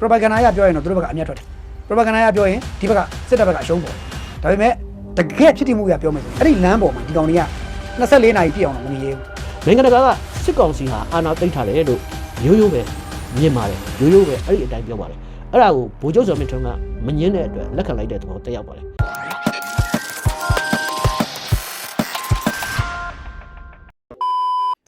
propaganda ရပြောရင်တော့သူတို့ဘက်ကအမျက်ထွက်တယ် propaganda ရပြောရင်ဒီဘက်ကစစ်တပ်ဘက်ကအရှုံးပေါ်ဒါပေမဲ့တကယ်ဖြစ်တည်မှုရပြောမယ်ဆိုရင်အဲ့ဒီလမ်းပေါ်မှာဒီကောင်တွေက24နာရီပြည့်အောင်တော့မနေရဘူးနိုင်ငံတကာကစစ်ကောင်စီဟာအာဏာသိမ်းထားတယ်လို့ရိုးရိုးပဲမြင်ပါတယ်ရိုးရိုးပဲအဲ့ဒီအတိုင်းပြောပါတယ်အဲ့ဒါကိုဗိုလ်ချုပ်စော်မင်းထွန်းကမငင်းတဲ့အတွက်လက်ခံလိုက်တဲ့သဘောတက်ရောက်ပါတယ်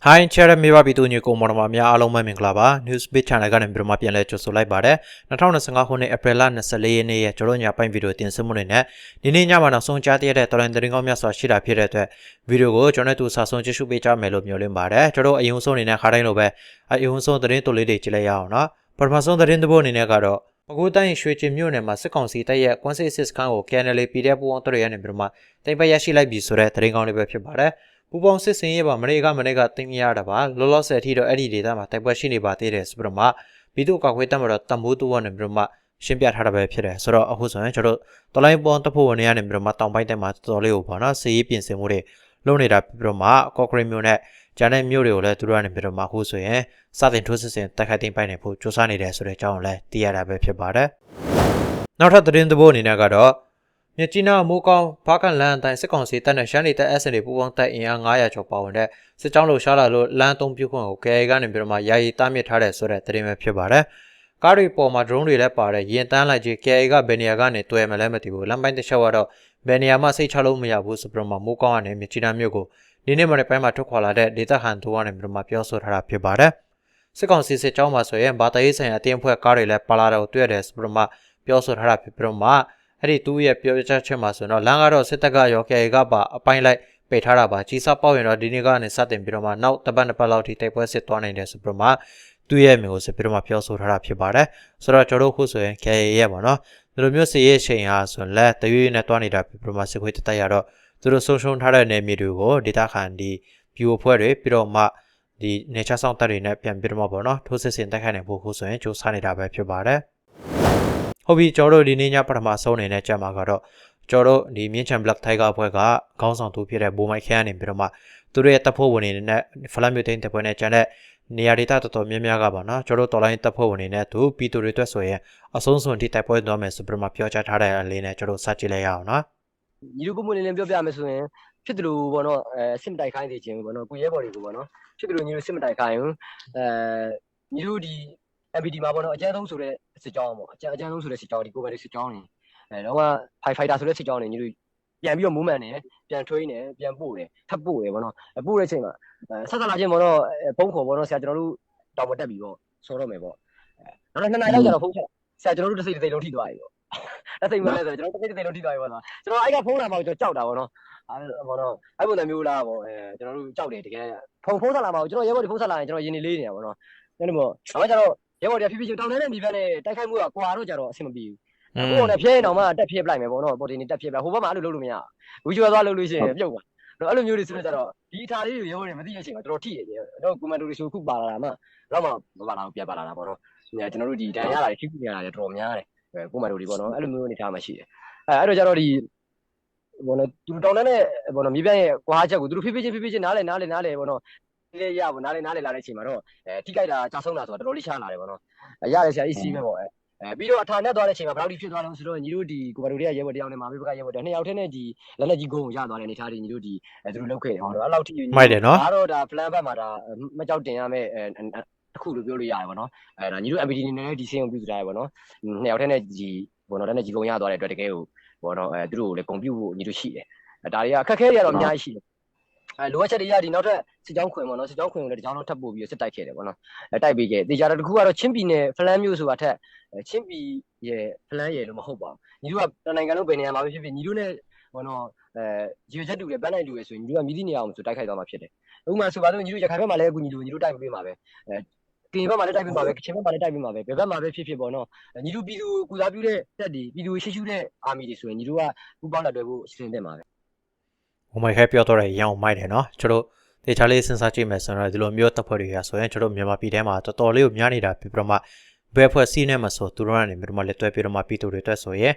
ဟိုင်းချရမေဘာပီတူညကိုမော်နမများအားလုံးပဲမင်္ဂလာပါ News Bit Channel ကနေပြီးတော့မှပြန်လည်ကြိုဆိုလိုက်ပါတယ်2025ခုနှစ် April 24ရက်နေ့ရဲ့ကျွန်တော်ညပိုင်းဗီဒီယိုတင်ဆက်မှုတွေနဲ့ဒီနေ့ညမှာနောက်ဆုံးကြားသိရတဲ့တော်လိုင်းသတင်းကောင်းများစွာရှိတာဖြစ်တဲ့အတွက်ဗီဒီယိုကိုကျွန်တော်တို့စာဆုံးကြည့်ရှုပေးကြမယ်လို့မျှော်လင့်ပါတယ်ကျွန်တော်အယုံဆုံးအနေနဲ့ခါတိုင်းလိုပဲအယုံဆုံးသတင်းတူလေးတွေကြည့်လိုက်ရအောင်နော်ပထမဆုံးသတင်းတစ်ပုဒ်အနေနဲ့ကတော့ပကိုးတိုင်းရွှေကျင်မြို့နယ်မှာစစ်ကောင်စီတပ်ရဲ့ကွန်စစ်စစ်စခန်းကို KNL PDF ပူးပေါင်းတပ်တွေရနေပြီးတော့မှတင်ပရရှိလိုက်ပြီဆိုတဲ့သတင်းကောင်းလေးပဲဖြစ်ပါတယ် ပူပေါင်းစစ်စင်ရေးပါမနေ့ကမနေ့ကတင်ရတာပါလောလောဆယ်အထိတော့အဲ့ဒီဒေသမှာတိုက်ပွဲရှိနေပါသေးတယ်ဆိုပြီးတော့မှပြည်သူ့ကောက်ခွေးတပ်မတော်တမိုးတူဝနေပြီးတော့မှရှင်းပြထားတာပဲဖြစ်တယ်ဆိုတော့အခုဆိုရင်ကျွန်တော်တို့တလိုင်းပေါင်းတပ်ဖို့ဝင်နေရနေပြီးတော့မှတောင်ပိုင်းတိုင်းမှာတော်တော်လေးကိုပေါ့နော်စီးရေးပြင်ဆင်မှုတွေလုပ်နေတာပြီးတော့မှကော့ကရိတ်မြို့နဲ့ဂျာနယ်မြို့တွေကိုလည်းသူတို့ကနေပြီးတော့မှအခုဆိုရင်စတင်ထိုးစစ်ဆင်တိုက်ခိုက်သိမ်းပိုက်နေဖို့စူးစမ်းနေတယ်ဆိုတဲ့အကြောင်းကိုလည်းသိရတာပဲဖြစ်ပါတယ်နောက်ထပ်သတင်းသဘောအနေနဲ့ကတော့ မြစ်ကြီးနားမိုးကောင်းဘာကန်လန်အတိုင်းစစ်ကောင်စီတပ်နဲ့ရှမ်းနေတပ် SN တွေပူးပေါင်းတပ်အင်အား900ကျော်ပါဝင်တဲ့စစ်ကြောင်းလှုပ်ရှားလာလို့လမ်းသုံးပြုခွင့်ကို KA ကနေပြီးတော့မှယာယီတားမြစ်ထားတဲ့ဆိုတဲ့သတင်းပဲဖြစ်ပါတယ်။ကားတွေပေါ်မှာ drone တွေလည်းပါတယ်ရင်တန်းလိုက်ကြီး KA ကဘယ်နေရာကနေတွေ့မလဲမသိဘူးလမ်းပိုင်းတစ်ချက်ကတော့ဘယ်နေရာမှစိတ်ချလို့မရဘူးဆိုပြီးတော့မှမိုးကောင်းကနေမြစ်ကြီးနားမြို့ကိုဒီနေ့မနေ့ပိုင်းမှာထွက်ခွာလာတဲ့ဒေသခံသူကနေပြီးတော့မှပြောဆိုထားတာဖြစ်ပါတယ်။စစ်ကောင်စီစစ်ကြောင်းမှာဆိုရင်ဘာသာရေးဆိုင်ရာအတင်းဖွဲ့ကားတွေလည်းပါလာတော့တွေ့ရတယ်ဆိုပြီးတော့မှပြောဆိုထားတာဖြစ်ပြီးတော့မှ အဲ့ဒီသူ့ရဲ့ပြောကြားချက်မှာဆိုတော့လမ်းကတော့စစ်တပ်ကရော KA ကပါအပိုင်းလိုက်ပိတ်ထားတာပါကြီးစားပေါက်ရင်တော့ဒီနေ့ကနေစတင်ပြီးတော့မှနောက်တစ်ပတ်တစ်ပတ်လောက်ထိတိုက်ပွဲစစ်သွားနိုင်တယ်ဆိုပြီးတော့မှသူ့ရဲ့မျိုးကိုစစ်ပြီးတော့မှပြောဆိုထားတာဖြစ်ပါတယ်ဆိုတော့ကျွန်တော်တို့ခုဆိုရင် KA ရဲ့ပေါ့နော်ဒီလိုမျိုးစစ်ရေးချိန်ဟာဆိုရင်လက်တရွေးနဲ့တွားနေတာဖြစ်ပြီးတော့မှစစ်ခွေးတတက်ရတော့သူတို့ဆုံးရှုံးထားတဲ့နယ်မြေတွေကိုဒေတာခန်ဒီ view အဖွဲ့တွေပြီးတော့မှဒီနေချဆောင်တက်တွေနဲ့ပြန်ပြီးတော့မှပေါ့နော်ထိုးစစ်ဆင်တိုက်ခိုက်နိုင်ဖို့ခုဆိုရင်စူးစမ်းနေတာပဲဖြစ်ပါတယ် ဟုတ်ပြီကျွန်တော်တို့ဒီနေ့ညပထမဆုံးအနေနဲ့ကြက်မှာကတော့ကျွန်တော်တို့ဒီမြင်းချန် Black Tiger အဖွဲ့ကခေါင်းဆောင်သူဖြစ်တဲ့ဘိုးမိုက်ခဲကနေပြီးတော့မှသူတို့ရဲ့တပ်ဖွဲ့ဝင်တွေနဲ့ဖလတ်မြို့သိန်းတပ်ဖွဲ့နဲ့ကျန်တဲ့နေရာဒေသတော်တော်များများကပါနော်ကျွန်တော်တို့တော်လိုင်းတပ်ဖွဲ့ဝင်တွေနဲ့သူပြည်သူတွေအတွက်ဆိုရင်အဆုံးစွန်ထိတိုက်ပွဲသွားမယ်ဆိုပြီးတော့မှပြောကြားထားတဲ့အလေးနဲ့ကျွန်တော်တို့စကြည့်လိုက်ရအောင်နော်ညီတို့ပုံမှန်လေးလေးပြောပြမယ်ဆိုရင်ဖြစ်တယ်လို့ပေါ့နော်အဲစစ်မတိုက်ခိုင်းသေးခြင်းပေါ့နော်ကိုရဲဘော်တွေကိုပေါ့နော်ဖြစ်တယ်လို့ညီတို့စစ်မတိုက်ခိုင်းဘူးအဲညီတို့ဒီ MPD မှာပေါ့နော်အကျဉ်းဆုံးဆိုတဲ့စစ်ကြောင်းပေါ့အကျဉ်းအကျဉ်းဆုံးဆိုတဲ့စစ်ကြောင်းဒီကိုပဲစစ်ကြောင်းနေအဲတော့က fight fighter ဆိုတဲ့စစ်ကြောင်းနေညီတို့ပြန်ပြီးတော့ movement နေပြန်ထွေးနေပြန်ပို့တယ်ထပ်ပို့တယ်ပေါ့နော်အပို့တဲ့အချိန်မှာအဲဆက်ဆက်လာချင်းပေါ့နော်ဘုံခေါ်ပေါ့နော်ဆရာကျွန်တော်တို့တောင်မတက်ပြီပေါ့ဆောတော့မယ်ပေါ့အဲနောက်နှစ်နိုင်လောက်ကျတော့ဖုန်းချက်ဆရာကျွန်တော်တို့တစ်စိတ်တစ်စိတ်လုံးထိသွားပြီပေါ့တစ်စိတ်မလဲဆိုကျွန်တော်တစ်စိတ်တစ်စိတ်လုံးထိသွားပြီပေါ့နော်ကျွန်တော်အဲ့ကဖုန်းလာမှကျွန်တော်ကြောက်တာပေါ့နော်အဲ့ဘောတော့အဲ့ပုံစံမျိုးလားပေါ့အဲကျွန်တော်တို့ကြောက်တယ်တကယ်ဖုန်းဖုန်းဆက်လာမှာကျွန်တော်ရဲဘော်တွေဖုန်းဆက်လာရင်ကျွန်တော်ရင်းနေလေးနေတာပေါ့နော်အဲ့လိုပေါ့ဒါမှကျတော့ ရဲဘော်တွေကဖြည်းဖြည်းချင်းတောင်းနေတဲ့မိဘနဲ့တိုက်ခိုက်မှုကကွာတော့ကြတော့အဆင်မပြေဘူးကိုယ်ကလည်းဖြဲရင်တော့မှတက်ဖြဲပလိုက်မယ်ပေါ့နော်ပေါ်တင်နေတက်ဖြဲပလိုက်ဟိုဘက်မှာအဲ့လိုလုပ်လို့မရဘူးကျွဲသွားလုပ်လို့ရှိရင်ပြုတ်သွားအဲ့လိုမျိုးတွေဆိုတော့ကျတော့ဒီအထာလေးတွေရဲဘော်တွေမသိတဲ့အချိန်မှာတော်တော်ထိရတယ်တော့ကွန်မန်ဒိုတွေဆိုခုပါလာတာမှတော့မှမပါလာဘူးပြန်ပါလာတာပေါ့နော်ကျွန်တော်တို့ဒီတန်ရတာတွေထိခုနေရတာတွေတော်တော်များတယ်ကွန်မန်ဒိုတွေပေါ့နော်အဲ့လိုမျိုးအနေထားမှရှိတယ်အဲအဲ့တော့ကျတော့ဒီဘောနော်သူတောင်းတန်းတဲ့ဘောနော်မြေပြန့်ရဲ့ကွာချက်ကိုသူတို့ဖိဖိချင်းဖိဖိချင်းနားလေနားလေနားလေဘောနော် လေရဘောနားလေနားလေလာတဲ့အချိန်မှာတော့အဲထိကြိုက်တာကြာဆုံးတာဆိုတာတော်တော်လေးရှားလာတယ်ဘောနော်အဲရတယ်ဆရာကြီးစီးမယ်ပေါ့အဲအဲပြီးတော့အထာနဲ့သွားတဲ့အချိန်မှာဘယ်လောက်ထိဖြစ်သွားလဲဆိုတော့ညီတို့ဒီကိုဘတိုတွေကရဲဘော်တယောက်နဲ့မာမေဘကရဲဘော်တယောက်နှစ်ယောက်ထဲနဲ့ဒီလက်လက်ကြီးကုန်းကိုရသွားတဲ့အနေထားတွေညီတို့ဒီအဲသူတို့လောက်ခဲ့တယ်ဟောတော့အဲ့လောက်ထိမိုက်တယ်နော်ဒါတော့ဒါ plan ဘက်မှာဒါမကြောက်တင်ရမယ်အဲတစ်ခုလို့ပြောလို့ရတယ်ဗောနော်အဲဒါညီတို့ MPD နေနဲ့ဒီစင်းကိုပြုစုထားရဗောနော်နှစ်ယောက်ထဲနဲ့ဒီဗောနော်တဲ့နဲ့ကြီးကုန်းရသွားတဲ့အတွက်တကယ်ကိုဗောနော်အဲသူတို့ကိုလည်းဂုံပြုတ်ဖို့ညီတို့ရှိတယ်အဲဒါတွေကအခက်ခဲတွေကတော့အများကြီးရှိတယ် အဲလိုအပ်ချက်တွေကဒီနောက်ထပ်စစ်ကြောင်းခွင်ဗောနော်စစ်ကြောင်းခွင်ကိုလည်းတစ်ကြောင်းလုံးထပ်ပို့ပြီးစစ်တိုက်ခဲ့တယ်ဗောနော်အဲတိုက်ပြီးခဲ့တေချာတော့တစ်ခုကတော့ချင်းပြည်နယ်ဖလန်းမျိုးဆိုတာထက်ချင်းပြည်ရဲ့ဖလန်းရဲ့လို့မဟုတ်ပါဘူးညီတို့ကတနိုင်ငံလုံးဘယ်နေရာမှာဖြစ်ဖြစ်ညီတို့နဲ့ဗောနော်အဲဂျီယိုချက်တူတယ်ပန်းနိုင်တူတယ်ဆိုရင်ညီတို့ကမြည်သည့်နေရာအောင်ဆိုတိုက်ခိုက်သွားမှာဖြစ်တယ်ဥပမာဆိုပါတော့ညီတို့ရခိုင်ဘက်မှာလည်းအခုညီတို့ညီတို့တိုက်ပေးမှာပဲအဲကင်ဘက်မှာလည်းတိုက်ပေးမှာပဲကချင်ဘက်မှာလည်းတိုက်ပေးမှာပဲဘယ်ဘက်မှာပဲဖြစ်ဖြစ်ပေါ့နော်ညီတို့ပြည်သူကူစားပြုတဲ့တက်ဒီပြည်သူရှိရှိတဲ့အာမီတွေဆိုရင်ညီတို့ကပူပေါင်းလက်တွဲဖို့အစီအစဉ်တင်ပါ ပဲဟိုမိုက်ခဲပြောတော့တဲ့ရန်အောင်မိုက်တယ်နော်ကျွန်တော်တေချာလေးစဉ်းစားကြည့်မယ်ဆိုတော့ဒီလိုမျိုးတပ်ဖွဲ့တွေကဆိုရင်ကျွန်တော်မြန်မာပြည်ထဲမှာတော်တော်လေးကိုများနေတာပြီးပြတော့မှဘယ်ဖွဲ့စီးနေမှာဆိုသူတို့ကနေပြီးတော့မှလက်တွဲပြီးတော့မှပြည်သူတွေအတွက်ဆိုရင်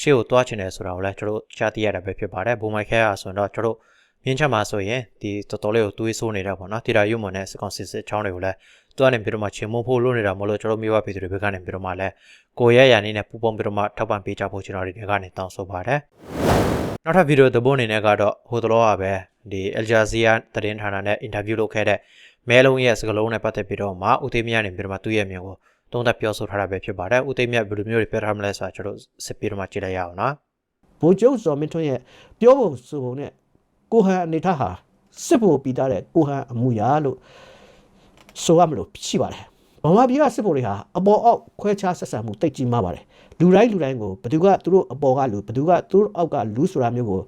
ရှေ့ကိုတွားချင်တယ်ဆိုတာကိုလည်းကျွန်တော်ကြားသိရတာပဲဖြစ်ပါတယ်ဘုံမိုက်ခဲကဆိုရင်တော့ကျွန်တော်မြင်းချက်မှာဆိုရင်ဒီတော်တော်လေးကိုတွေးဆိုးနေတာပေါ့နော်တီတာရုံမွန်နဲ့စကောင်စစ်စစ်ချောင်းတွေကိုလည်းသူကနေပြီးတော့မှချင်းမဖို့လို့နေတာမလို့ကျွန်တော်မိဘပြည်သူတွေဘက်ကနေပြီးတော့မှလည်းကိုရဲရအနေနဲ့ပူပေါင်းပြီးတော့မှထောက်ပံ့ပေးကြဖို့ကျွန်တော်ဒီကနေတောင်းဆိုပါတယ် နောက်ထပ်ဗီဒီယိုသဘောအနေနဲ့ကတော့ဟိုတလောကပဲဒီ Al Jazeera သတင်းဌာနနဲ့အင်တာဗျူးလုပ်ခဲ့တဲ့မဲလုံးရဲ့စကားလုံးနဲ့ပတ်သက်ပြီးတော့မှဦးသိမ်းမြနေပြီးတော့မှသူ့ရဲ့မြင်ကိုသုံးသပ်ပြောဆိုထားတာပဲဖြစ်ပါတယ်ဦးသိမ်းမြဘယ်လိုမျိုးတွေပြောထားမလဲဆိုတာကျွန်တော်စစ်ပြီးတော့မှကြည့်လိုက်ရအောင်နော်ဗိုလ်ချုပ်ဇော်မင်းထွန်းရဲ့ပြောပုံဆိုပုံနဲ့ကိုဟန်အနေထားဟာစစ်ဖို့ပြီးသားတဲ့ကိုဟန်အမှုရာလို့ဆိုရမလို့ရှိပါတယ်ဗမာပြည်ကစစ်ဖို့တွေဟာအပေါ်အောက်ခွဲခြားဆက်ဆံမှုတိတ်ကြီးမားပါတယ် လူတိုင်းလူတိုင်းကိုဘသူကသူတို့အပေါ်ကလူဘသူကသူတို့အောက်ကလူဆိုတာမျိုးကို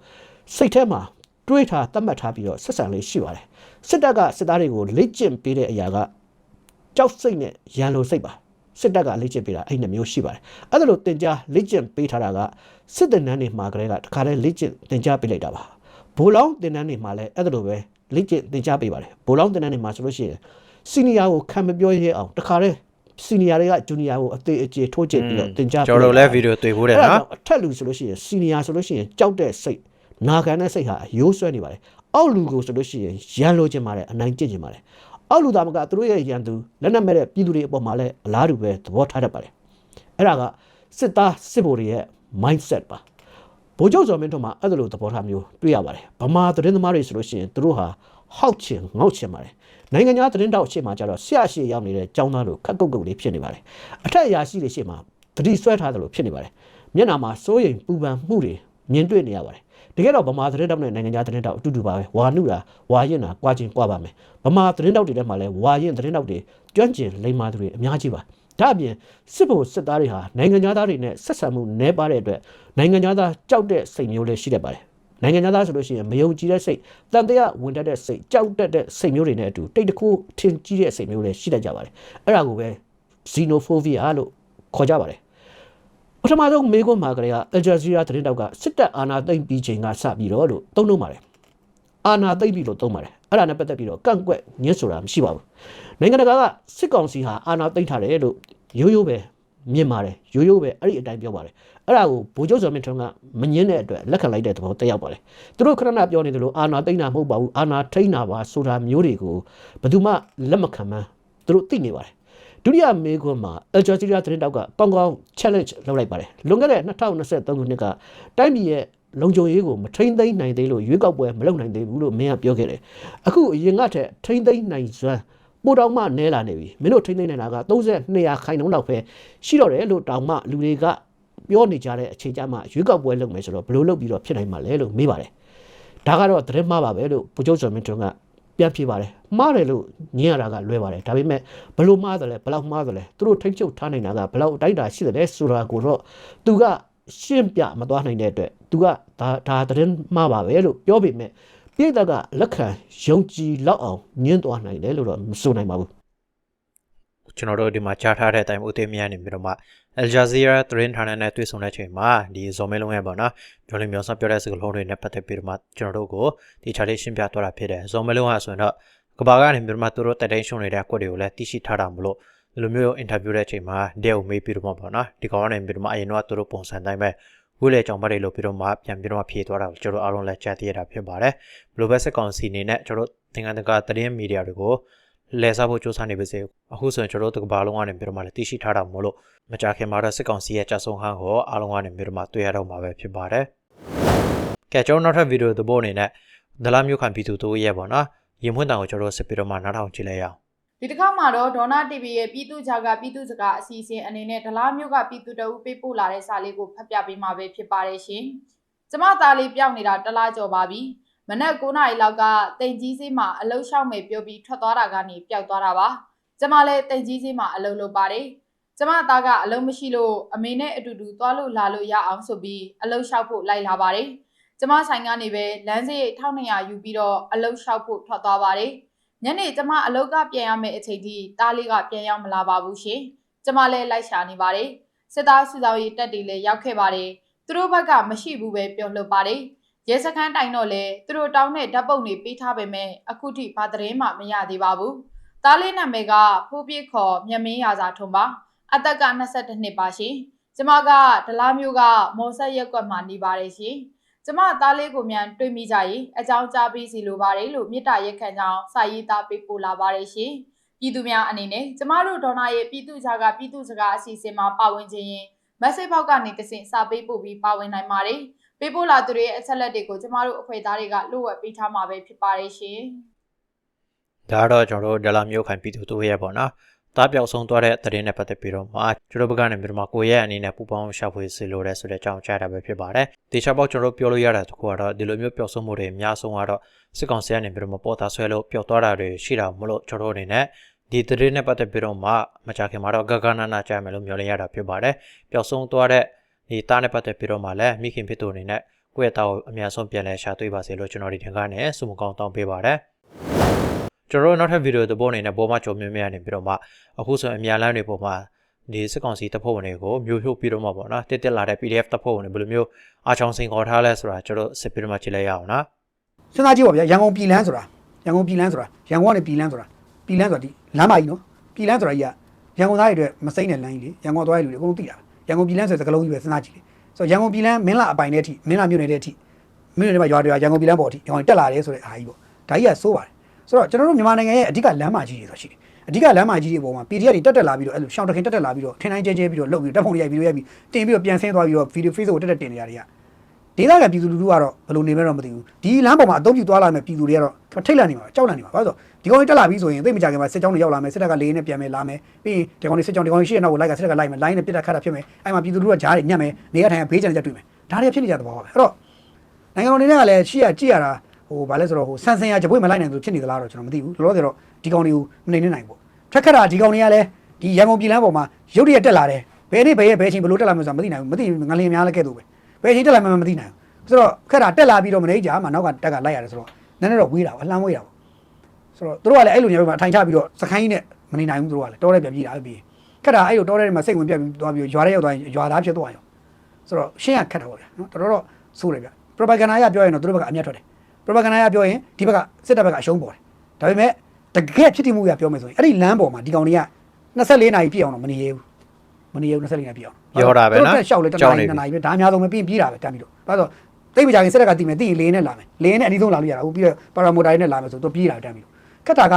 စိတ်ထဲမှာတွေးထားသတ်မှတ်ထားပြီးတော့ဆက်ဆံလေးရှိပါတယ်စစ်တပ်ကစစ်သားတွေကိုလက်ကျင့်ပေးတဲ့အရာကကြောက်စိတ်နဲ့ရန်လိုစိတ်ပါစစ်တပ်ကလက်ကျင့်ပေးတာအဲ့နှမျိုးရှိပါတယ်အဲ့ဒါလိုတင်ကြားလက်ကျင့်ပေးထားတာကစစ်တပ်နန်းတွေမှာကလေးကတခါတည်းလက်ကျင့်တင်ကြားပေးလိုက်တာပါဘိုးလောင်းတင်တန်းတွေမှာလည်းအဲ့ဒါလိုပဲလက်ကျင့်တင်ကြားပေးပါတယ်ဘိုးလောင်းတင်တန်းတွေမှာဆိုလို့ရှိရင်စီနီယာကိုခံမပြောရဲအောင်တခါတည်း စီနီယာတွေကဂျူနီယာကိုအသေးအကျေထိုးကျစ်ပြီးတော့တင် जा ပေးကျွန်တော်တို့လည်းဗီဒီယိုတွေ့ဖို့တယ်အဲ့ဒါနော်ကြောင့်အထက်လူဆိုလို့ရှိရင်စီနီယာဆိုလို့ရှိရင်ကြောက်တဲ့စိတ်နာခံတဲ့စိတ်ဟာအယိုးဆွဲနေပါတယ်အောက်လူကိုဆိုလို့ရှိရင်ရန်လိုချင်ပါတယ်အနိုင်ကျင့်ချင်ပါတယ်အောက်လူသားမကသူတို့ရဲ့ရန်သူလက်နက်မဲ့တဲ့ပြည်သူတွေအပေါ်မှာလည်းအလားတူပဲသဘောထားတတ်ပါတယ်အဲ့ဒါကစစ်သားစစ်ဗိုလ်တွေရဲ့ mindset ပါဗိုလ်ချုပ်ဇော်မင်းတို့မှာအဲ့ဒါလိုသဘောထားမျိုးတွေ့ရပါတယ်ဗမာသတင်းသမားတွေဆိုလို့ရှိရင်သူတို့ဟာဟောက်ချင်ငေါက်ချင်ပါတယ် နိုင်ငံခြားသတင်းတောက်ရှေ့မှာចတော့ဆရာရှေ့ရောက်နေတဲ့ចောင်းသားတို့ခက်ကုတ်ကုတ်လေးဖြစ်နေပါတယ်အထက်အရာရှိတွေရှေ့မှာတတိဆွဲထားတယ်လို့ဖြစ်နေပါတယ်မျက်နှာမှာစိုးရိမ်ပူပန်မှုတွေမြင်တွေ့နေရပါတယ်တကယ်တော့ဗမာသတင်းတောက်နဲ့နိုင်ငံခြားသတင်းတောက်အတူတူပါပဲဝါနုတာဝါရင်တာကြွားချင်းကြွားပါမယ်ဗမာသတင်းတောက်တွေထဲမှာလည်းဝါရင်သတင်းတောက်တွေကျွမ်းကျင်လိမ္မာသူတွေအများကြီးပါဒါအပြင်စစ်ဖို့စစ်သားတွေဟာနိုင်ငံခြားသားတွေနဲ့ဆက်ဆံမှုနည်းပါတဲ့အတွက်နိုင်ငံခြားသားကြောက်တဲ့စိတ်မျိုးလည်းရှိတတ်ပါတယ် နိုင်ငံခြားသားဆိုလို့ရှိရင်မယုံကြည်တဲ့စိတ်တန်တရားဝင်တတ်တဲ့စိတ်ကြောက်တတ်တဲ့စိတ်မျိုးတွေနဲ့အတူတိတ်တခုထင်ကြီးတဲ့စိတ်မျိုးလည်းရှိတတ်ကြပါတယ်အဲ့ဒါကိုပဲ xenophobia လို့ခေါ်ကြပါတယ်ပထမဆုံးမေးခွန်းမှာကလေးကအဂျာဇီးယားသတင်းတောက်ကစစ်တပ်အာဏာသိမ်းပြီးချိန်ကစပြီးတော့လို့သုံးလို့ပါတယ်အာဏာသိမ်းပြီးလို့သုံးပါတယ်အဲ့ဒါနဲ့ပတ်သက်ပြီးတော့ကန့်ကွက်ညှစ်ဆိုတာမရှိပါဘူးနိုင်ငံတကာကစစ်ကောင်စီဟာအာဏာသိမ်းထားတယ်လို့ရိုးရိုးပဲမြင်ပါတယ်ရိုးရိုးပဲအဲ့ဒီအတိုင်းပြောပါတယ် အဲ့ဒါကိုဗိုလ်ချုပ်စော်မင်းထွန်းကမငင်းတဲ့အတွက်လက်ခံလိုက်တဲ့သဘောတက်ရောက်ပါတယ်သူတို့ခဏခဏပြောနေတယ်လို့အာဏာသိမ်းတာမဟုတ်ပါဘူးအာဏာထိန်းတာပါဆိုတာမျိုးတွေကိုဘယ်သူမှလက်မခံမှန်းသူတို့သိနေပါတယ်ဒုတိယမေးခွန်းမှာအဂျာစီယာသတင်းတောက်ကကောင်းကောင်း challenge လုပ်လိုက်ပါတယ်လွန်ခဲ့တဲ့2023ခုနှစ်ကတိုင်းပြည်ရဲ့လုံခြုံရေးကိုမထိမ့်သိမ်းနိုင်သေးလို့ရွေးကောက်ပွဲမလုပ်နိုင်သေးဘူးလို့မင်းကပြောခဲ့တယ်အခုအရင်ကထက်ထိမ့်သိမ်းနိုင်စွမ်းပိုတောင်မှနဲလာနေပြီမင်းတို့ထိမ့်သိမ်းနိုင်တာက32ရာခိုင်နှုန်းလောက်ပဲရှိတော့တယ်လို့တောင်မှလူတွေက ပြောနေကြတဲ့အချိန်ကြမှာရွေးကောက်ပွဲလုပ်မယ်ဆိုတော့ဘယ်လိုလုပ်ပြီးတော့ဖြစ်နိုင်မှာလဲလို့မေးပါတယ်ဒါကတော့သတင်းမှားပါပဲလို့ဗိုလ်ချုပ်စော်မင်းထွန်းကပြန်ပြပါတယ်မှားတယ်လို့ညင်ရတာကလွဲပါတယ်ဒါပေမဲ့ဘလို့မှားတယ်လဲဘလောက်မှားတယ်လဲသူတို့ထိတ်ချုပ်ထားနိုင်တာကဘလောက်အတိုင်းအတာရှိတယ်လဲဆိုတာကိုတော့သူကရှင်းပြမသွားနိုင်တဲ့အတွက်သူကဒါဒါသတင်းမှားပါပဲလို့ပြောပေမဲ့ပြည်သက်ကလက်ခံယုံကြည်လောက်အောင်ညင်းသွားနိုင်တယ်လို့တော့မဆိုနိုင်ပါဘူးကျွန်တော်တို့ဒီမှာကြားထားတဲ့အတိုင်းဦးသိမ်းမြနေပြီးတော့မှ Al Jazeera သတင်းဌာနနဲ့တွေ့ဆုံတဲ့အချိန်မှာဒီဇော်မဲလုံးရဲ့ပေါ့နော်ပြောလိမျိုးစပြောတဲ့စကားလုံးတွေနဲ့ပတ်သက်ပြီးတော့မှကျွန်တော်တို့ကိုဒီချာလေးရှင်းပြသွားတာဖြစ်တယ်ဇော်မဲလုံးကဆိုရင်တော့ကဘာကနေပြီးတော့မှသူတို့တက်တိုင်းရှုံနေတဲ့အကွက်တွေကိုလည်းသိရှိထားတာမလို့ဒီလိုမျိုးအင်တာဗျူးတဲ့အချိန်မှာတဲ့ကိုမေးပြီးတော့မှပေါ့နော်ဒီကောင်ကနေပြီးတော့မှအရင်တော့သူတို့ပုံစံတိုင်းပဲဝိလေကြောင်ပတ်တွေလို့ပြီးတော့မှပြန်ပြီးတော့မှဖြေသွားတာကိုကျွန်တော်အားလုံးလည်းကြားသိရတာဖြစ်ပါတယ်ဘလိုပဲစက်ကောင်စီနေနဲ့ကျွန်တော်သင်္ကန်းတကာသတင်းမီဒီယာတွေကို လဲစားဖို့စ조사နေပါစေအခုဆိုရင်ကျွန်တော်တို့တကဘာလုံးကနေပြီးတော့မှလည်းသိရှိထားတာမို့လို့မကြခင်မှာတော့စစ်ကောင်စီရဲ့ကြဆုံဟန်းကိုအားလုံးကနေပြီးတော့မှတွေ့ရတော့မှာပဲဖြစ်ပါတယ်ကဲကျွန်တော်နောက်ထပ်ဗီဒီယိုသဘောအနေနဲ့ဒလာမျိုးခံပြည်သူတို့ရဲ့ပေါ့နော်ရင်မွန်းတန်ကိုကျွန်တော်စစ်ပြီးတော့မှနားထောင်ကြည့်လိုက်ရအောင်ဒီတစ်ခါမှာတော့ဒေါနာ TV ရဲ့ပြည်သူ့ဂျာကပြည်သူ့စကားအစီအစဉ်အနေနဲ့ဒလားမျိုးကပြည်သူတအုပ်ပေးပို့လာတဲ့စာလေးကိုဖတ်ပြပေးမှာပဲဖြစ်ပါတယ်ရှင်။ကျမသားလေးပျောက်နေတာတလားကြော်ပါပြီ။ မနက်9နာရီလောက်ကတိန်ကြီးစေးမှာအလုရှောက်မယ်ပြောပြီးထွက်သွားတာကနေပျောက်သွားတာပါ။ကျမလည်းတိန်ကြီးစေးမှာအလုလုပ်ပါတယ်။ကျမသားကအလုမရှိလို့အမေနဲ့အတူတူသွားလို့လာလို့ရအောင်ဆိုပြီးအလုရှောက်ဖို့လိုက်လာပါတယ်။ကျမဆိုင်ကနေပဲလမ်းစေး1200ယူပြီးတော့အလုရှောက်ဖို့ထွက်သွားပါတယ်။ညနေကျမအလုတ်ကပြန်ရမယ့်အချိန်ထိတားလေးကပြန်ရောက်မလာပါဘူးရှင်။ကျမလည်းလိုက်ရှာနေပါတယ်။စစ်သားစုဆောင်ရေးတက်တွေလည်းရောက်ခဲ့ပါတယ်။သူတို့ဘက်ကမရှိဘူးပဲပြောလွတ်ပါတယ်။ ရဲစခန်းတိုင်တော့လဲသူတို့တောင်းတဲ့ဓာတ်ပုံတွေပေးထားပေမဲ့အခုထိဘာသတင်းမှမရသေးပါဘူး။တားလေးနာမည်ကဖိုးပြစ်ခေါ်မြမင်းရာဇာထွန်းပါ။အသက်က22နှစ်ပါရှင်။ကျမကဒလားမျိုးကမော်ဆက်ရက်ကွက်မှာနေပါတယ်ရှင်။ကျမသားလေးကိုမြန်တွေ့မိကြရင်အကြောင်းကြားပေးစီလိုပါတယ်လို့မေတ္တာရက်ခံကြောင်းစာရေးသားပေးပို့လာပါတယ်ရှင်ပြည်သူများအနေနဲ့ကျမတို့ဒေါနာရဲ့ပြည်သူ့ဂျာကပြည်သူ့စကားအစီအစဉ်မှာပါဝင်ခြင်းရင် message ဘောက်ကနေတဆင့်စာပေးပို့ပြီးပါဝင်နိုင်ပါတယ် ပေးပို့လာသူတွေရဲ့အချက်လက်တွေကိုကျမတို့အဖွဲ့သားတွေကလိုဝက်ပေးထားမှာပဲဖြစ်ပါတယ်ရှင်ဒါကတော့ကျွန်တော်တို့ဒလာမျိုးခိုင်ပြည်သူတို့ရဲ့ပေါ့နော်တားပြောက်ဆုံးသွားတဲ့သတင်းနဲ့ပတ်သက်ပြီးတော့မှကျွန်တော်ဘက်ကနေပြီးတော့မှကိုယ့်ရဲ့အနေနဲ့ပူပေါင်းရှာဖွေစီလိုတဲ့ဆိုတဲ့အကြောင်းကြားတာပဲဖြစ်ပါတယ်။တေချာပေါက်ကျွန်တော်တို့ပြောလို့ရတာတခုကတော့ဒီလိုမျိုးပျောက်ဆုံးမှုတွေအများဆုံးကတော့စစ်ကောင်စီကနေပြီးတော့မှပေါ်တာဆွဲလို့ပျောက်သွားတာတွေရှိတာမလို့ကျွန်တော်တို့အနေနဲ့ဒီသတင်းနဲ့ပတ်သက်ပြီးတော့မှမကြခင်မှာတော့ဂဂနာနာကြားမယ်လို့မျှော်လင့်ရတာဖြစ်ပါတယ်။ပျောက်ဆုံးသွားတဲ့ ဒီတားနဲ့ပတ်သက်ပြီးတော့မှလည်းမိခင်ဖြစ်သူအနေနဲ့ကိုယ့်ရဲ့တာကိုအများဆုံးပြန်လဲရှာတွေ့ပါစေလို့ကျွန်တော်ဒီထင်ကနေဆုမကောင်းတောင်းပေးပါတယ်။ကျွန်တော်တို့နောက်ထပ်ဗီဒီယိုသဘောအနေနဲ့ပေါ်မှာကြုံမြင်မြင်နေပြီးတော့မှအခုဆိုရင်အများလမ်းတွေပေါ်မှာဒီစစ်ကောင်စီတပ်ဖွဲ့ဝင်တွေကိုမျိုးဖြုတ်ပြီးတော့မှပေါ့နော်တက်တက်လာတဲ့ PDF တပ်ဖွဲ့ဝင်တွေဘယ်လိုမျိုးအားချောင်းစင်ခေါ်ထားလဲဆိုတာကျွန်တော်စစ်ပြီးတော့မှကြည့်လိုက်ရအောင်နော်စဉ်းစားကြည့်ပါဗျာရန်ကုန်ပြည်လန်းဆိုတာရန်ကုန်ပြည်လန်းဆိုတာရန်ကုန်ကနေပြည်လန်းဆိုတာပြည်လန်းဆိုတာဒီလမ်းမကြီးနော်ပြည်လန်းဆိုတာကြီးကရန်ကုန်သားတွေအတွက်မစိမ့်တဲ့လမ်းကြီးလေရန်ကုန်သွားတဲ့လူတွေအကုန်လုံးသိတာပဲ ရန်ကုန်ပြည်လန်းဆိုတဲ့စကားလုံးကြီးပဲစဉ်းစားကြည့်လေဆိုတော့ရန်ကုန်ပြည်လန်းမင်းလာအပိုင်တဲ့အထိမင်းလာမြို့နယ်တဲ့အထိမင်းနယ်မှာရွာတွေရန်ကုန်ပြည်လန်းပေါ်အထိရန်ကုန်တက်လာတယ်ဆိုတဲ့အားကြီးပေါ့ဒါကြီးကစိုးပါတယ်ဆိုတော့ကျွန်တော်တို့မြန်မာနိုင်ငံရဲ့အဓိကလမ်းမကြီးတွေဆိုတာရှိတယ်အဓိကလမ်းမကြီးတွေပေါ်မှာ PDF တွေတက်တက်လာပြီးတော့အဲ့လိုရှောင်းတခင်တက်တက်လာပြီးတော့ထင်းတိုင်းကျဲကျဲပြီးတော့လှုပ်ပြီးတော့တက်ဖုန်တွေရိုက်ပြီးတော့ရိုက်ပြီးတင်ပြီးတော့ပြန်ဆင်းသွားပြီးတော့ဗီဒီယို Facebook ကိုတက်တက်တင်နေရတယ်ကဒေသခံပြည်သူလူထုကတော့ဘယ်လိုနေမလဲတော့မသိဘူးဒီလမ်းပေါ်မှာအသုံးပြုသွားလာမယ့်ပြည်သူတွေကတော့ထိတ်လန့်နေမှာကြောက်လန့်နေမှာဘာလို့လဲဆိုတော့ ဒီကောင်ကြီးတက်လာပြီဆိုရင်သိမကြခင်မှာစစ်ကြောင်းတွေရောက်လာမယ်စစ်တပ်ကလေးနဲ့ပြန်မယ်လာမယ်ပြီးရင်ဒီကောင်ကြီးစစ်ကြောင်းဒီကောင်ကြီးရှေ့နောက်ကိုလိုက်ကစစ်တပ်ကလိုက်မယ်လိုင်းနဲ့ပြစ်တက်ခတ်တာဖြစ်မယ်အဲ့မှာပြည်သူလူထုကဂျားတွေညက်မယ်နေရထိုင်ဘေးကျန်ကြတွေ့မယ်ဒါတွေဖြစ်နေကြတဲ့ဘောပါပဲအဲ့တော့နိုင်ငံတော်အနေနဲ့ကလည်းရှေ့ကကြည့်ရတာဟိုဘာလဲဆိုတော့ဟိုဆန်ဆန်ရကြပွေးမလိုက်နိုင်သူဖြစ်နေသလားတော့ကျွန်တော်မသိဘူးလောလောဆယ်တော့ဒီကောင်တွေကိုမနေနေနိုင်ဘူးထက်ခတ်တာဒီကောင်တွေကလည်းဒီရန်ကုန်ပြည်လမ်းပေါ်မှာရုတ်တရက်တက်လာတယ်ဘယ်နေ့ဘယ်ရက်ဘယ်ချိန်ဘယ်လိုတက်လာမလဲဆိုတာမသိနိုင်ဘူးမသိငလင်များလည်းကဲ့သို့ပဲဘယ်ချိန်တက်လာမှမသိနိုင်ဘူးဆိုတော့ခက်တာတက်လာပြီးတော့မနေကြမှာနောက်ကတက်ကလိုက်ရတယ်ဆိုတော့နည်းနည်းတော့ဝေးတာပါအလှမ်းဝေးတာပေါ့ ဆိုတော့တို့ကလည်းအဲ့လိုညမျိုးမှာအထိုင်ချပြီးတော့စခိုင်းနဲ့မနေနိုင်ဘူးတို့ကလည်းတောထဲပြန်ပြေးတာပဲပြီးခက်တာအဲ့လိုတောထဲမှာစိတ်ဝင်ပြတ်ပြီးသွားပြီးရွာထဲရောက်သွားရင်ရွာသားဖြစ်သွားရောဆိုတော့ရှင်းရခက်တာပေါ့ဗျာနော်တော်တော်တော့ဆိုးတယ်ဗျ propaganda ရပြောရင်တော့တို့ဘက်ကအမျက်ထွက်တယ် propaganda ရပြောရင်ဒီဘက်ကစစ်တပ်ဘက်ကအရှုံးပေါ်တယ်ဒါပေမဲ့တကယ်ဖြစ်တည်မှုရပြောမယ်ဆိုရင်အဲ့ဒီလမ်းပေါ်မှာဒီကောင်တွေက24နာရီပြည့်အောင်တော့မနေရဘူးမနေရဘူး24နာရီပြည့်အောင်ပြောတာပဲနော်ရှောက်လေတနာရီနှစ်နာရီပဲဒါအများဆုံးပဲပြီးရင်ပြေးတာပဲတမ်းပြီးတော့ဘာလို့လဲဆိုတော့တိတ်မကြခင်စစ်တပ်ကတည်မယ်တည်ရင်လေနဲ့လာမယ်လေနဲ့အနည်းဆုံးလာလို့ရတာဟုတ်ပြီးတော့ပါရာမိုတာတွေနဲ့လာမယ်ဆိုတော့ပြေးတာတမ်းပြီးတော့ ခက်တာက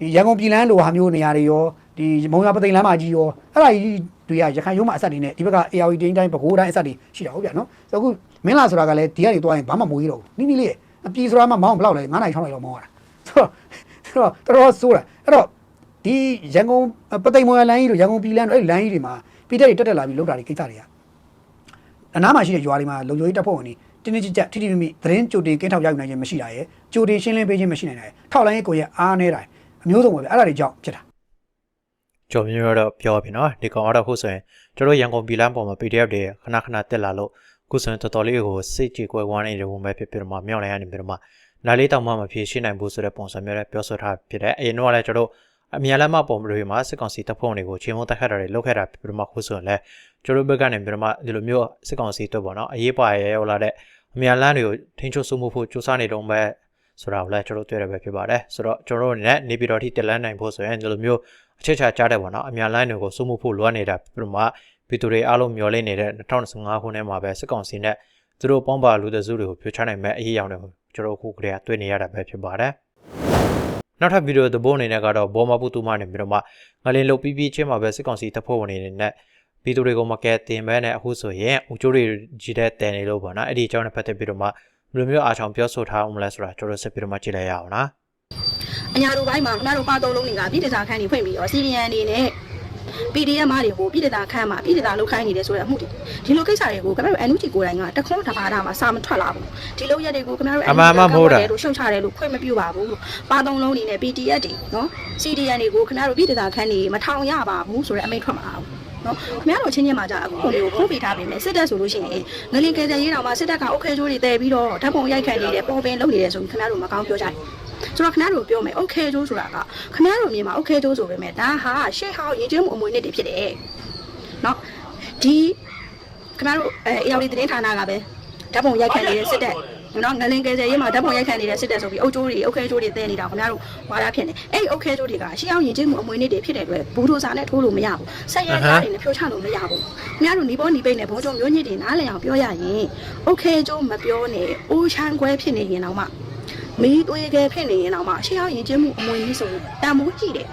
ဒီရန်ကုန်ပြည်လန်းလိုဟာမျိုးနေရာတွေရောဒီမုံရပသိမ်လမ်းမကြီးရောအဲ့ဒါကြီးတွေကရခိုင်ရုံးမှာအဆက်တွေနဲ့ဒီဘက်က AR တင်းတိုင်းပဲခူးတိုင်းအဆက်တွေရှိတာဟုတ်ဗျာနော်ဆိုတော့အခုမင်းလာဆိုတာကလည်းဒီကနေသွားရင်ဘာမှမဝေးတော့ဘူးနိနိလေးအပြေဆိုတာမှမောင်းဘလောက်လဲ9နိုင်6နိုင်လောက်မောင်းရတာဆိုတော့ဆိုတော့တော်တော်ဆိုးတာအဲ့တော့ဒီရန်ကုန်ပသိမ်မော်ရလမ်းကြီးတို့ရန်ကုန်ပြည်လန်းတို့အဲ့ဒီလမ်းကြီးတွေမှာပြည်တက်တွေတက်တက်လာပြီးလောက်တာတွေကိစ္စတွေကအနားမှာရှိတဲ့ရွာတွေမှာလုံခြုံရေးတပ်ဖွဲ့ဝင်တွေတင်းတင်းကြပ်ကြပ်ထိထိမိမိသတင်းကြိုတင်ကင်းထောက်ရောက်နိုင်ခြင်းမရှိတာရဲ့ ကြိုတင်ရှင်းလင်းပေးခြင်းမရှိနိုင်တာရဲ့ထောက်လိုင်းရဲ့ကိုရဲ့အားနေတာအမျိုးစုံပဲဗျအဲ့ဒါတွေကြောင့်ဖြစ်တာကြုံမျိုးတော့ပြောပြီနော်ဒီကောင်ကတော့ခုဆိုရင်ကျွန်တော်ရန်ကုန်ပြည်လမ်းပေါ်မှာ PDF တွေခဏခဏတက်လာလို့ခုဆိုရင်တော်တော်လေးကိုစိတ်ကြည်ကွယ်ဝမ်းနေတဲ့ဝန်ပဲဖြစ်ပြီးတော့မှမြောက်လိုက်ရနေပြီးတော့မှနားလေးတောင်မှမဖြစ်ရှင်းနိုင်ဘူးဆိုတဲ့ပုံစံမျိုးနဲ့ပြောဆိုထားဖြစ်တယ်အရင်တော့လည်းကျွန်တော်အမြန်လမ်းမပုံတွေမှာစစ်ကောင်စီတပ်ဖွဲ့တွေကိုချင်းမတက်ခတ်တာတွေလုပ်ခဲ့တာဖြစ်ပြီးတော့မှခုဆိုရင်လည်းကျွန်တော်ဘက်ကနေပြီးတော့မှဒီလိုမျိုးစစ်ကောင်စီတပ်ပေါ့နော်အရေးပါရရောက်လာတဲ့အမြန်လမ်းတွေကိုထိန်းချုပ်စုမှုဖို့စူးစမ်းနေတော့ပဲ ဆိုတာကိုလည်းကျွန်တော်တွေ့ရပဲဖြစ်ပါတယ်ဆိုတော့ကျွန်တော်တို့နဲ့နေပြည်တော်ထိတက်လန်းနိုင်ဖို့ဆိုရင်ဒီလိုမျိုးအချက်ချာကြားတယ်ပေါ့နော်အမြန်လိုင်းတွေကိုစုမှုဖို့လိုအပ်နေတာပြီးတော့မှပြည်သူတွေအားလုံးမျှော်လင့်နေတဲ့2015ခုနှစ်မှာပဲစစ်ကောင်စီနဲ့သူတို့ပေါင်းပါလူသက်စုတွေကိုပြောချနိုင်မဲ့အရေးအယောင်တွေကိုကျွန်တော်အခုကလေးကတွေ့နေရတာပဲဖြစ်ပါတယ်နောက်ထပ်ဗီဒီယိုသဘောအနေနဲ့ကတော့ဘောမပူတူမနေပြီးတော့မှငလင်လုတ်ပြီးပြီးချင်းမှာပဲစစ်ကောင်စီတပ်ဖွဲ့ဝင်တွေနဲ့ပြည်သူတွေကိုမကဲတင်မဲနဲ့အခုဆိုရင်ဦးကျိုးတွေကြီးတဲ့တန်နေလို့ပေါ့နော်အဲ့ဒီအကြောင်းနဲ့ပတ်သက်ပြီးတော့မှ ဘယ်လိုမျိုးအားချောင်ပြောဆိုထားအောင်မလဲဆိုတာကျွန်တော်ဆက်ပြီးတော့မှကြည့်လိုက်ရအောင်နော်အညာတို့ဘိုင်းမှာခင်ဗျားတို့ပါသုံးလုံးတွေကပြည်တစားခန်းတွေဖွင့်ပြီးတော့ CDN အနေနဲ့ PDF မားတွေကိုပြည်တစားခန်းမှာပြည်တစားလောက်ခိုင်းနေတယ်ဆိုတဲ့အမှုတွေဒီလိုကိစ္စတွေကိုခင်ဗျားတို့ NUG ကိုယ်တိုင်ကတခွန်းတစ်ပါးတာမှာစာမထွက်လာဘူးဒီလိုရက်တွေကိုခင်ဗျားတို့အမှန်မှမဟုတ်တာလို့ရှုံချတယ်လို့ခွင့်မပြုပါဘူးလို့ပါသုံးလုံးအနေနဲ့ PDF တွေနော် CDN တွေကိုခင်ဗျားတို့ပြည်တစားခန်းတွေမထောင်ရပါဘူးဆိုတဲ့အမိန့်ထွက်မှာအောင် နော်ခင်ဗျားတို့ချင်းချင်းမှာじゃအခုလိုမျိုးဖုံးပေးထားပေးမယ်စစ်တပ်ဆိုလို့ရှိရင်ငလင်ကယ်ဆယ်ရေးတော်မှာစစ်တပ်က okay ချိုးတွေတည်ပြီးတော့ဓာတ်ပုံရိုက်ခံနေတယ်ပေါ်ပင်လုပ်နေတယ်ဆိုရင်ခင်ဗျားတို့မကောင်းပြောကြတယ် ဆိုတော့ခင်ဗျားတို့ပြောမယ် okay ကျိုးဆိုတာကခင်ဗျားတို့မြေမှာ okay ကျိုးဆိုပေမဲ့ဒါဟာရှေ့ဟောင်းရင်ကျင်းမှုအမွေနှစ်တွေဖြစ်တယ်เนาะဒီခင်ဗျားတို့အဲအေယော်ဒီသတင်းဌာနကပဲဓာတ်ပုံရိုက်ခံနေတဲ့စစ်တပ် နော်ငလင်ကယ်ဆယ်ရေးမှာဓာတ်ပုံရိုက်ခံနေတဲ့စစ်တပ်ဆိုပြီးအုပ်ကျိုးတွေ okay ကျိုးတွေသဲနေတာခင်ဗျားတို့ဝါဒဖြစ်နေအဲ့ okay ကျိုးတွေကရှေ့ဟောင်းရင်ကျင်းမှုအမွေနှစ်တွေဖြစ်တဲ့အတွက်ဘူဒိုစာနဲ့ထိုးလို့မရဘူးဆက်ရဲကားတွေနဲ့ဖြိုချလို့မရဘူးခင်ဗျားတို့နီးပေါ်နီးပိတ်နဲ့ဘုံကျုံမျိုးညစ်တွေနားလည်အောင်ပြောရရင် okay ကျိုးမပြောနဲ့အိုးချမ်းခွဲဖြစ်နေရင်တော့မှမီးသွေးခဲဖြစ်နေရင်တော့မှရှေ့အောင်ရင်ကျင်းမှုအမွေကြီးဆိုရင်တန်မိုးကြည့်တယ်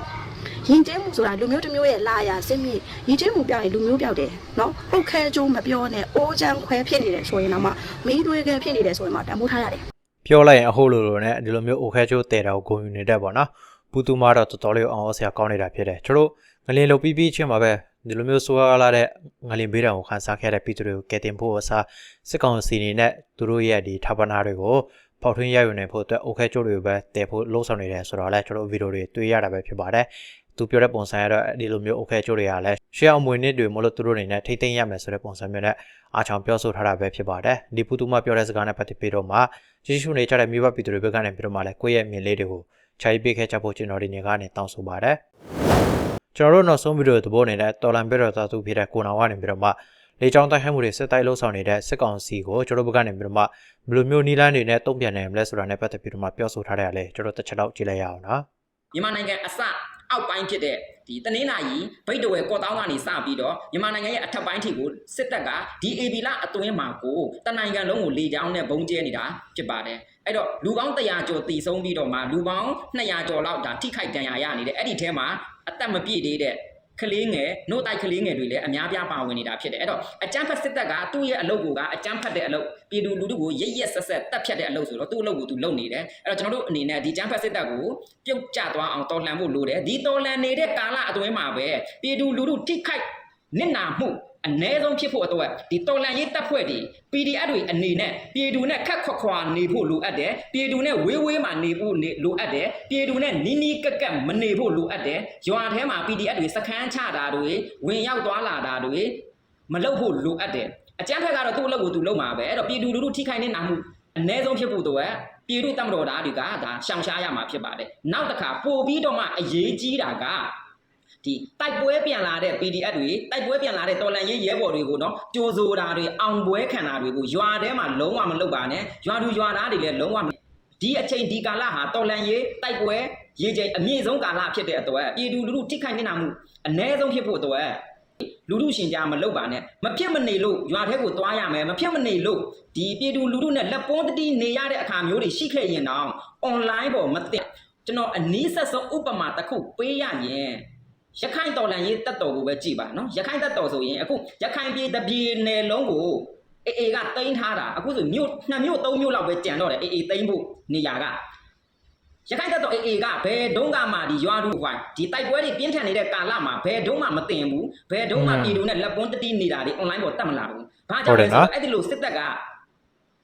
ရင်ကျင်းမှုဆိုတာလူမျိုးတစ်မျိုးရဲ့လာရစင်မြင့်ရင်ကျင်းမှုပြောင်းရင်လူမျိုးပြောက်တယ်နော်ပုတ်ခဲကျိုးမပြောနဲ့အိုးချမ်းခွဲဖြစ်နေတယ်ဆိုရင်တော့မှမီးသွေးခဲဖြစ်နေတယ်ဆိုရင်မှတမိုးထားရတယ်ပြောလိုက်ရင်အဟုတ်လိုလိုနဲ့ဒီလိုမျိုးအိုခဲချိုးတဲတာကိုဂုဏ်ယူနေတတ်ပေါ့နော်ပူတူမာတော့တော်တော်လေးအောင်အောင်ဆရာကောင်းနေတာဖြစ်တယ်ကျွန်တော်ငလင်လုံပြီးပြီးချင်းမှာပဲဒီလိုမျိုးဆိုရလာတဲ့ငလင်ဘေးတောင်ကိုခန်းစားခဲ့တဲ့ပြည်သူတွေကိုကယ်တင်ဖို့အစားစစ်ကောင်စီနေနဲ့သူတို့ရဲ့ဒီဌာပနာတွေကိုပေါက်ထွင်းရယူနိုင်ဖို့အတွက်အိုခဲချိုးတွေပဲတည်ဖို့လှုံ့ဆော်နေတယ်ဆိုတော့လည်းကျွန်တော်ဗီဒီယိုတွေတွေ့ရတာပဲဖြစ်ပါတယ် သူပြောတဲ့ပုံစံကတော့ဒီလိုမျိုးအိုခဲချိုးတွေကလည်းရှေ့အောင်မွေနစ်တွေမလို့သူတို့တွေနဲ့ထိမ့်သိမ့်ရမယ်ဆိုတဲ့ပုံစံမျိုးနဲ့အားချောင်ပြောဆိုထားတာပဲဖြစ်ပါတယ်ဒီပူတူမပြောတဲ့စကားနဲ့ပတ်သက်ပြီးတော့မှကျေးဇူးနေကြတဲ့မြို့ပပြည်သူတွေဘက်ကနေပြီးတော့မှလည်းကိုယ့်ရဲ့မြင်လေးတွေကိုခြာရေးပေးခဲ့ကြဖို့ကျွန်တော်ဒီနေ့ကနေတောင်းဆိုပါရစေ။ကျွန်တော်တို့နောက်ဆုံးဗီဒီယိုသဘောနေတဲ့တော်လန်ဘက်တော်သားသူဖြစ်တဲ့ကိုနောင်ကနေပြီးတော့မှလေကြောင်းတိုက်ခိုက်မှုတွေစစ်တိုက်လှုပ်ဆောင်နေတဲ့စစ်ကောင်စီကိုကျွန်တော်တို့ဘက်ကနေပြီးတော့မှဘယ်လိုမျိုးနီလန်းတွေနဲ့တုံ့ပြန်နိုင်မလဲဆိုတာနဲ့ပတ်သက်ပြီးတော့မှပြောဆိုထားတဲ့အလဲကျွန်တော်တစ်ချက်တော့ကြည့်လိုက်ရအောင်နော်။မြန်မာနိုင်ငံအစ အောက်ပိုင်းဖြစ်တဲ့ဒီတနင်္လာရီဗိတ်တဝဲကော့တောင်းကနေစပြီးတော့မြန်မာနိုင်ငံရဲ့အထက်ပိုင်းထိကိုစစ်တပ်ကဒီ AB လအတွင်းမှာကိုတနိုင်ငံလုံးကိုလေကြောင်းနဲ့ဘုံကျဲနေတာဖြစ်ပါတယ်အဲ့တော့လူပေါင်း100ကျော်တည်ဆုံးပြီးတော့မှလူပေါင်း200ကျော်လောက်ဒါထိခိုက်ဒဏ်ရာရနေတယ်အဲ့ဒီထဲမှာအသက်မပြည့်သေးတဲ့ ကလေးငယ်နှုတ်တိုက်ကလေးငယ်တွေလည်းအများပြားပါဝင်နေတာဖြစ်တယ်အဲ့တော့အကြမ်းဖက်စစ်တပ်ကသူ့ရဲ့အလုပ်ကိုကအကြမ်းဖက်တဲ့အလုပ်ပြည်သူလူထုကိုရစ်ရက်ဆက်ဆက်တပ်ဖြတ်တဲ့အလုပ်ဆိုတော့သူ့အလုပ်ကိုသူလုပ်နေတယ်အဲ့တော့ကျွန်တော်တို့အနေနဲ့ဒီကြမ်းဖက်စစ်တပ်ကိုပြုတ်ကျသွားအောင်တော်လှန်ဖို့လိုတယ်ဒီတော်လှန်နေတဲ့ကာလအတွင်းမှာပဲပြည်သူလူထုထိခိုက်နစ်နာမှု အ ਨੇ ဆုံးဖြစ်ဖို့အတွက်ဒီတော်လန်ရေးတပ်ဖွဲ့တွေ PDF တွေအနေနဲ့ပြည်သူနဲ့ခက်ခွက်ခွာနေဖို့လိုအပ်တယ်ပြည်သူနဲ့ဝေးဝေးမှာနေဖို့နေလိုအပ်တယ်ပြည်သူနဲ့နီးနီးကပ်ကပ်မနေဖို့လိုအပ်တယ်ရွာထဲမှာ PDF တွေစခန်းချတာတွေဝင်ရောက်သွားလာတာတွေမလုပ်ဖို့လိုအပ်တယ်အကြမ်းဖက်ကတော့သူ့အလုပ်ကိုသူလုပ်မှာပဲအဲ့တော့ပြည်သူလူထုထိခိုက်နေနာမှုအ ਨੇ ဆုံးဖြစ်ဖို့အတွက်ပြည်သူတမတော်သားတွေကဒါရှောင်ရှားရမှာဖြစ်ပါတယ်နောက်တစ်ခါပို့ပြီးတော့မှအရေးကြီးတာက ဒီတိုက်ပွဲပြန်လာတဲ့ PDF တွေတိုက်ပွဲပြန်လာတဲ့တော်လန်ရေးရဲဘော်တွေကိုနော်ကြိုးဆိုတာတွေအောင်ပွဲခံတာတွေကိုရွာထဲမှာလုံးဝမလုပ်ပါနဲ့ရွာသူရွာသားတွေလည်းလုံးဝမဒီအချိန်ဒီကာလဟာတော်လန်ရေးတိုက်ပွဲရေးချိန်အမြင့်ဆုံးကာလဖြစ်တဲ့အတွက်ပြည်သူလူထုထိခိုက်နေတာမှုအ ਨੇ ဆုံးဖြစ်ဖို့အတွက်လူထုရှင်ကြားမလုပ်ပါနဲ့မဖြစ်မနေလို့ရွာထဲကိုသွားရမယ်မဖြစ်မနေလို့ဒီပြည်သူလူထုနဲ့လက်ပွန်းတတိနေရတဲ့အခါမျိုးတွေရှိခဲ့ရင်တော့ online ပေါ်မသိကျွန်တော်အနည်းဆက်ဆုံးဥပမာတစ်ခုပေးရရင် ရခိုင်တော်လန်ရေးတက်တော်ကိုပဲကြည်ပါနော်ရခိုင်တက်တော်ဆိုရင်အခုရခိုင်ပြည်တစ်ပြည်နယ်လုံးကိုအေအေကတိန်းထားတာအခုဆိုမြို့နှစ်မြို့သုံးမြို့လောက်ပဲကြံတော့တယ်အေအေတိန်းဖို့နေရာကရခိုင်တက်တော်အေအေကဘယ်တုန်းကမှဒီရွာလူဟိုဒီတိုက်ပွဲတွေပြင်းထန်နေတဲ့ကာလမှာဘယ်တုန်းမှမတင်ဘူးဘယ်တုန်းမှပြည်သူနဲ့လက်ပွန်းတတိနေတာတွေ online ပေါ်တက်မလာဘူးဘာကြောင့်လဲဆိုတော့အဲ့ဒီလိုစစ်တပ်က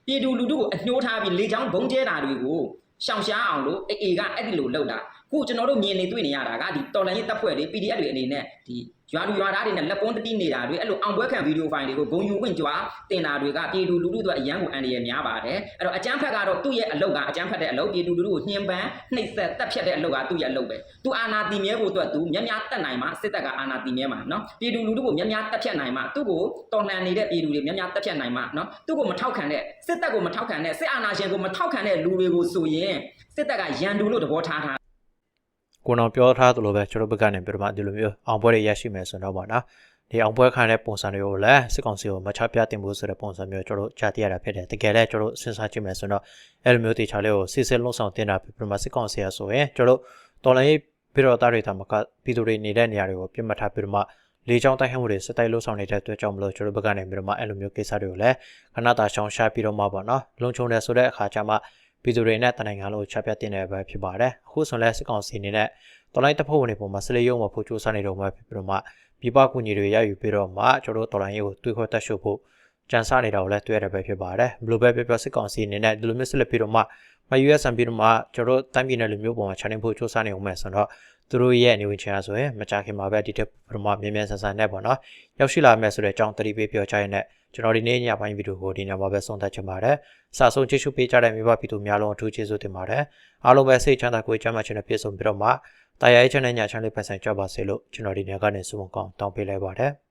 ပြည်သူလူထုကိုအညှိုးထားပြီးလေချောင်းဘုံကျဲတာတွေကို ရှောင်ရှားအောင်လို့အေအေကအဲ့ဒီလိုလုပ်တာခုကျွန်တော်တို့မြင်နေတွေ့နေရတာကဒီတော်လန်ရေးတပ်ဖွဲ့တွေ PDF တွေအနေနဲ့ဒီ ရွာလူရွာသားတွေနဲ့လက်ပွန်းတတိနေတာတွေအဲ့လိုအောင်ပွဲခံဗီဒီယိုဖိုင်တွေကိုဂုံယူခွင့်ကြွားတင်တာတွေကပြည်သူလူထုတို့အရန်ကိုအန်ရည်များပါတယ်အဲ့တော့အကြမ်းဖက်ကတော့သူ့ရဲ့အလုပ်ကအကြမ်းဖက်တဲ့အလုပ်ပြည်သူလူထုကိုနှင်းပန်းနှိပ်စက်တပ်ဖြတ်တဲ့အလုပ်ကသူ့ရဲ့အလုပ်ပဲသူအာနာတီမြဲဖို့အတွက်သူမြများတက်နိုင်မှစစ်တပ်ကအာနာတီမြဲမှာနော်ပြည်သူလူထုကိုမြများတက်ဖြတ်နိုင်မှသူ့ကိုတော်လှန်နေတဲ့ပြည်သူတွေမြများတက်ဖြတ်နိုင်မှနော်သူ့ကိုမထောက်ခံတဲ့စစ်တပ်ကိုမထောက်ခံတဲ့စစ်အာဏာရှင်ကိုမထောက်ခံတဲ့လူတွေကိုဆိုရင်စစ်တပ်ကရန်သူလို့သဘောထားထား ကိုနောင်ပြောထားသလိုပဲကျွန်တော်ဘက်ကနေပြတော့မှဒီလိုမျိုးအောင်ပွဲတွေရရှိမယ်ဆိုတော့ပေါ့နော်ဒီအောင်ပွဲခံတဲ့ပုံစံတွေကိုလည်းစစ်ကောင်စီကိုမချပြတင်ဖို့ဆိုတဲ့ပုံစံမျိုးကျွန်တော်တို့ကြားသိရတာဖြစ်တယ်တကယ်လည်းကျွန်တော်တို့စဉ်းစားကြည့်မယ်ဆိုတော့အဲ့လိုမျိုးတေချာလေးကိုစစ်စစ်လုံးဆောင်တင်တာပြတော့မှစစ်ကောင်စီရဆိုရင်ကျွန်တော်တို့တော်လိုင်းပြည်တော်သားတွေတာမကပြည်သူတွေနေတဲ့နေရာတွေကိုပြစ်မှတ်ထားပြီးတော့မှလေကြောင်းတိုက်ခိုက်မှုတွေစစ်တိုက်လှုပ်ဆောင်နေတဲ့အတွက်ကြောင့်မလို့ကျွန်တော်ဘက်ကနေပြီးတော့မှအဲ့လိုမျိုးကိစ္စတွေကိုလည်းခဏတာရှောင်ရှားပြီးတော့မှပေါ့နော်လုံခြုံတယ်ဆိုတဲ့အခါကျမှ ပြည်သူတွေနဲ့တနိုင်ငံလုံးချပြတင်နေပဲဖြစ်ပါတယ်အခုဆိုလည်းစစ်ကောင်စီအနေနဲ့တော်လိုင်းတပ်ဖွဲ့ဝင်တွေပုံမှာစလေရုံမှာဖို့စူးစမ်းနေတော့မှဖြစ်ပြီးတော့မှပြပကူညီတွေရယူပြီးတော့မှကျွန်တော်တို့တော်လိုင်းရေးကိုတွေးခွဲတက်ရှုပ်ဖို့ကြံစနေတာကိုလည်းတွေ့ရတဲ့ပဲဖြစ်ပါတယ်ဘလိုပဲပြပြစစ်ကောင်စီအနေနဲ့ဒီလိုမျိုးဆက်လက်ပြီးတော့မှမ USM ပြီးတော့မှကျွန်တော်တို့တိုင်းပြည်နယ်လူမျိုးပုံမှာ channel ဖို့စူးစမ်းနေအောင်မယ်ဆိုတော့သူတို့ရဲ့နေဝင်ချင်ဆိုရင်မကြခင်မှာပဲဒီတက်ပြတော့မှမြင်မြန်ဆန်ဆန်နဲ့ပေါ့နော်ရောက်ရှိလာမယ်ဆိုတဲ့အကြောင်းတတိပေးပြောချင်တဲ့ ကျွန်တော်ဒီနေ့ညပိုင်းဗီဒီယိုကိုဒီညမှာပဲဆုံးသက်ချင်ပါတယ်။စာဆုံးကြည့်ရှုပေးကြတဲ့မိဘပြည်သူများလုံးအထူးကျေးဇူးတင်ပါတယ်။အားလုံးပဲစိတ်ချမ်းသာကိုယ်ကျန်းမာခြင်းနဲ့ပြည့်စုံပြီးတော့မှတာယာရေးချမ်းတဲ့ညချမ်းလေးဖက်ဆိုင်ကြပါစေလို့ကျွန်တော်ဒီနေ့ကနေဆုမကောင်းတောင်းပေးလိုက်ပါတယ်။